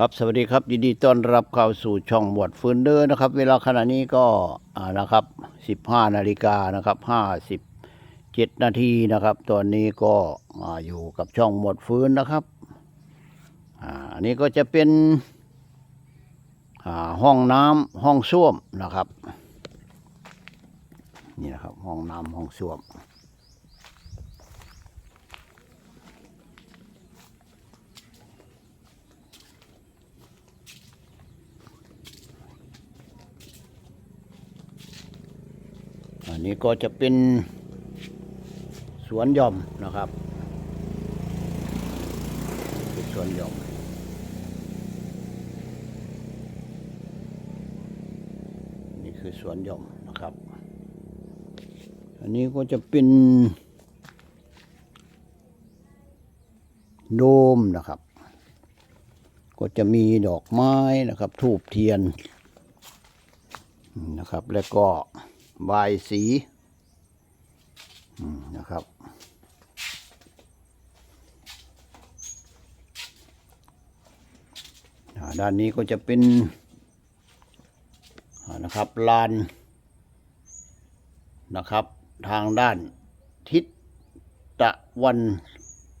ครับสวัสดีครับยินดีต้อนรับเข้าสู่ช่องหมวดฟืนเดอร์นะครับ เวลาขณะนี้ก็นะครับ 15 นาฬิกานะครับ57 นาทีนะครับ ตอนนี้ก็อยู่กับช่องหมวดฟืนนะครับอันนี้ก็จะเป็นห้องน้ำห้องส้วมนะครับ นี่นะครับห้องน้ำห้องส้วม นนี้ก็จะเป็นสวนหย่อมนะครับเป็นสวนหย่อมนี่คือสวนหย่อมนะครับ อันนี้ก็จะเป็นโดมนะครับ ก็จะมีดอกไม้นะครับ ทูบเทียนนะครับ แล้วก็ บายสีนะครับ ด้านนี้ก็จะเป็นนะครับลานนะครับ ทางด้านทิศตะวัน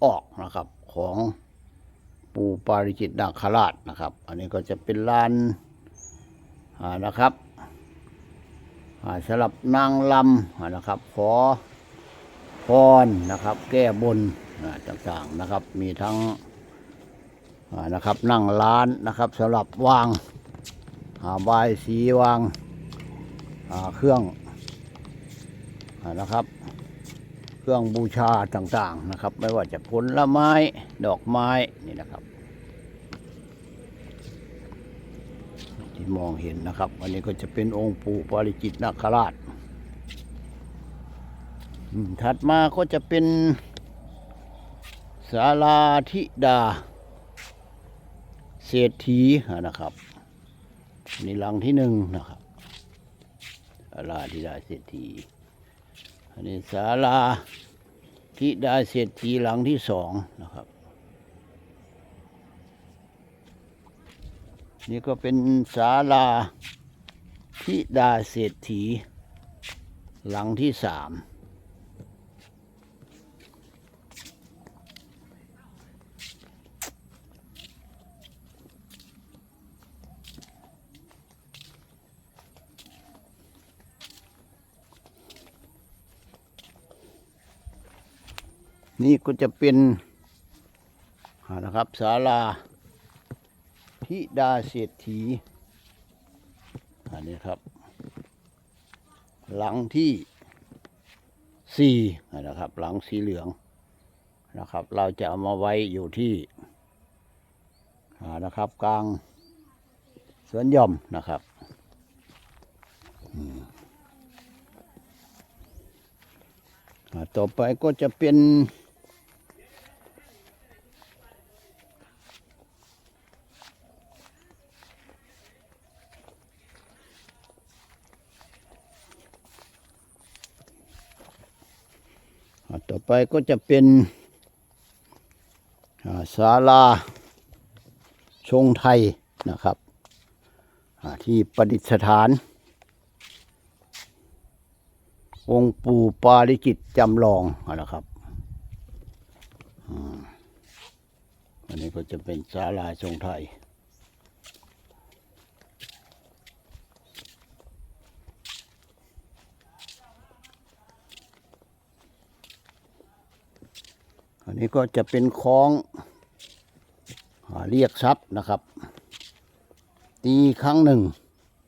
ออกนะครับของปู่ปาริจิตนาคราชนะครับ อันนี้ก็จะเป็นลานนะครับ สำหรับนางลำนะครับ ขอพรนะครับ แก้บนต่างๆนะครับ มีทั้งนะครับนั่งร้านนะครับสำหรับวางาบายสีวางาเครื่องนะครับ เครื่องบูชาต่างๆนะครับ ไม่ว่าจะผลไม้ดอกไม้นี่นะครับ ที่มองเห็นนะครับอันนี้ก็จะเป็นองค์ปู่ปาริจิตนาคราชถัดมาก็จะเป็นศาลาธิดา เศรษฐีนะครับนนี่หลังที่หนึ่งนะครับศาลาธิดาเศรษฐีอันนี้ศาลาธิดาเศรษฐีหลังที่สองนะครับ นี่ก็เป็นศาลาธิดาเศรษฐี หลังที่สามนี่ก็จะเป็นนะครับศาลา ธิดาเศรษฐี อันนี้ครับ หลังที่สี่นะครับ หลังสีเหลืองนะครับ เราจะเอามาไว้อยู่ที่นะครับ กลางสวนหย่อมนะครับต่อไปก็จะเป็น ต่อไปก็จะเป็นศาลาชงไทยนะครับ ที่ประดิษฐาน องค์ปู่ปาริจิตจำลองนะครับอันนี้ก็จะเป็นศาลาชงไทย อันนี้ก็จะเป็นคล้องอเรียกทรัพย์นะครับ ตีครั้งหนึ่ง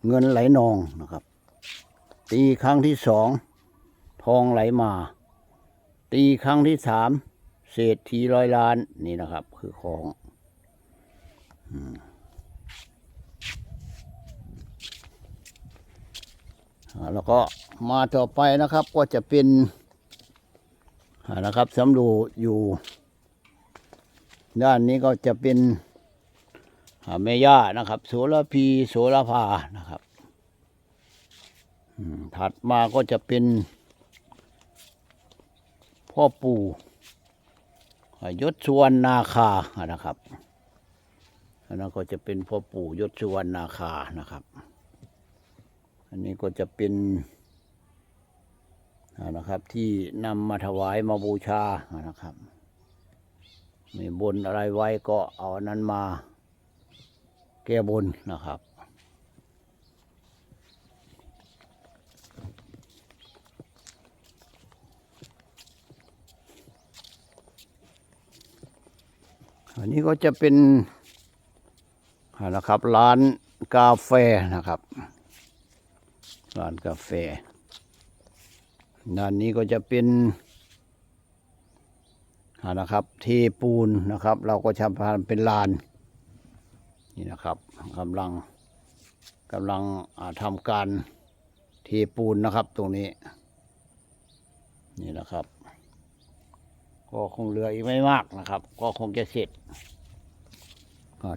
เงินไหลนองนะครับ ตีครั้งที่สองทองไหลมา ตีครั้งที่สามเศรษฐีร้อยล้านนี่นะครับ คือของอแล้วก็มาต่อไปนะครับก็จะเป็น นะครับสำรูอยู่ ด้านนี้ก็จะเป็นแม่ย่านะครับ โสระพีโสระพานะครับถัดมาก็จะเป็น พ่อปู่ยศสวนนาคานะครับอันนั้นก็จะเป็นพ่อปู่ยศสุวรรณนาคานะครับ อันนี้ก็จะเป็น นะครับที่นำมาถวายมาบูชานะครับ มีบนอะไรไว้ก็เอานั้นมาแก้บนนะครับ อันนี้ก็จะเป็นนะครับร้านกาแฟนะครับ ร้านกาแฟ ด้านนี้ก็จะเป็นนะครับ เทปูนนะครับ เราก็ทำเป็นลาน นี่นะครับกำลังกำลังทำการเทปูนนะครับตรงนี้ นี่นะครับ ก็คงเหลืออีกไม่มากนะครับ ก็คงจะเสร็จ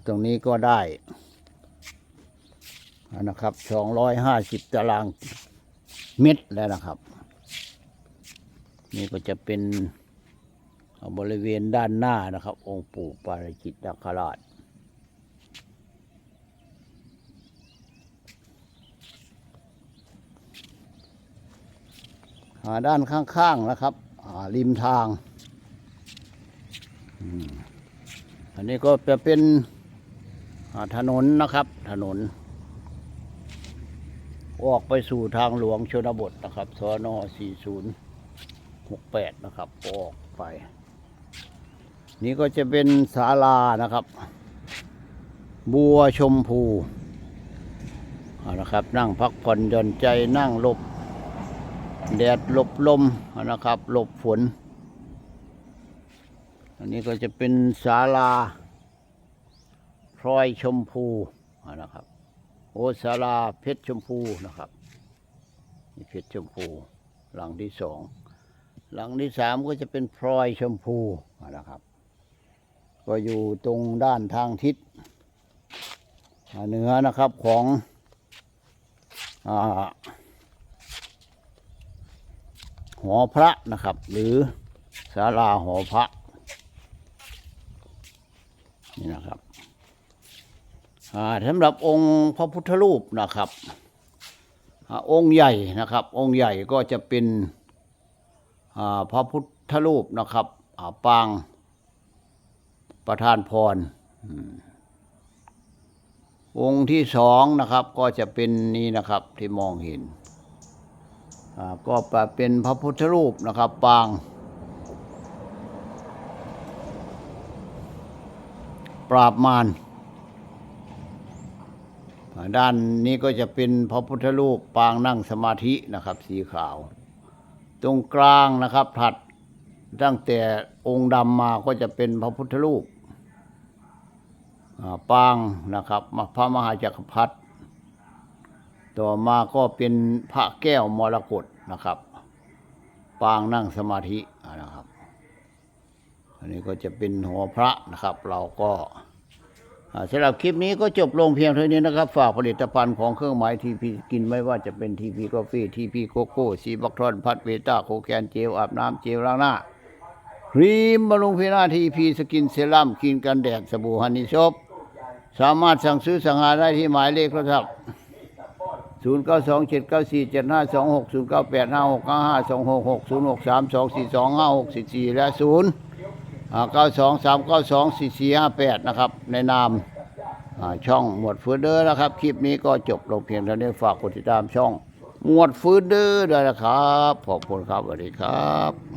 ตรงนี้ก็ได้นะครับสองร้อยห้าสิบตารางเมตรแล้วนะครับ นี่ก็จะเป็นบริเวณด้านหน้านะครับ องค์ปู่ปาริจิตนาคราชอ่าด้านข้างๆนะครับอ่าริมทาง อันนี้ก็จะเป็นถนนนะครับ ถนน ออกไปสู่ทางหลวงชนบทนะครับสน 4068นะครับออกไป นี่ก็จะเป็นศาลานะครับ บัวชมพูนะครับ นั่งพักผ่อนหย่อนใจนั่งหลบ แดดหลบลมนะครับหลบฝน อันนี้ก็จะเป็นศาลาพลอยชมพูนะครับโอศาลาเพชรชมพูนะครับนี่เพชรชมพูหลังที่สอง หลังที่สามก็จะเป็นพลอยชมพูนะครับ ก็อยู่ตรงด้านทางทิศเหนือนะครับของอหอพระนะครับ หรือศาลาหอพระนี่นะครับสำหรับองค์พระพุทธรูปนะครับอองค์ใหญ่นะครับ องค์ใหญ่ก็จะเป็น พระพุทธรูปนะครับปางประธานพรอืมองค์ที่สองนะครับก็จะเป็นนี้นะครับที่มองเห็น ก็เป็นพระพุทธรูปนะครับปาง ปราบมารด้านนี้ก็จะเป็นพระพุทธรูปปางนั่งสมาธินะครับ สีขาว ตรงกลางนะครับถัดตั้งแต่องค์ดำมาก็จะเป็นพระพุทธรูปปางนะครับพระมหาจักรพรรดิต่อมาก็เป็นพระแก้วมรกตนะครับ ปางนั่งสมาธินะครับ อันนี้ก็จะเป็นหัวพระนะครับ เราก็ สำหรับคลิปนี้ก็จบลงเพียงเท่านี้นะครับ ฝากผลิตภัณฑ์ของเครื่องหมายทีพีกินไม่ว่าจะเป็นทีพีกาแฟทีพีโกโก้ซีบักทอนพัดเวต้าโคแคนเจลอาบน้ำเจลล้างหน้าครีมบำรุงผิวหน้าทีพีสกินเซรั่มครีมกันแดดสบู่ฮันนี่ซบสามารถสั่งซื้อสั่งหาได้ที่หมายเลขโทรศัพท์ศูนย์เก้าสองเจ็ดเก้าสี่เจ็ดห้าสองหกศูนย์เก้าและศูนย์ เก้าสองสามเก้าสองสี่สี่ห้าแปดนะครับ ในนามช่องหมวดฟื้นเดอร์นะครับ คลิปนี้ก็จบลงเพียงเท่านี้ฝากกดติดตามช่องหมวดฟื้นเดอร์ด้วยนะครับ ขอบคุณครับสวัสดีครับ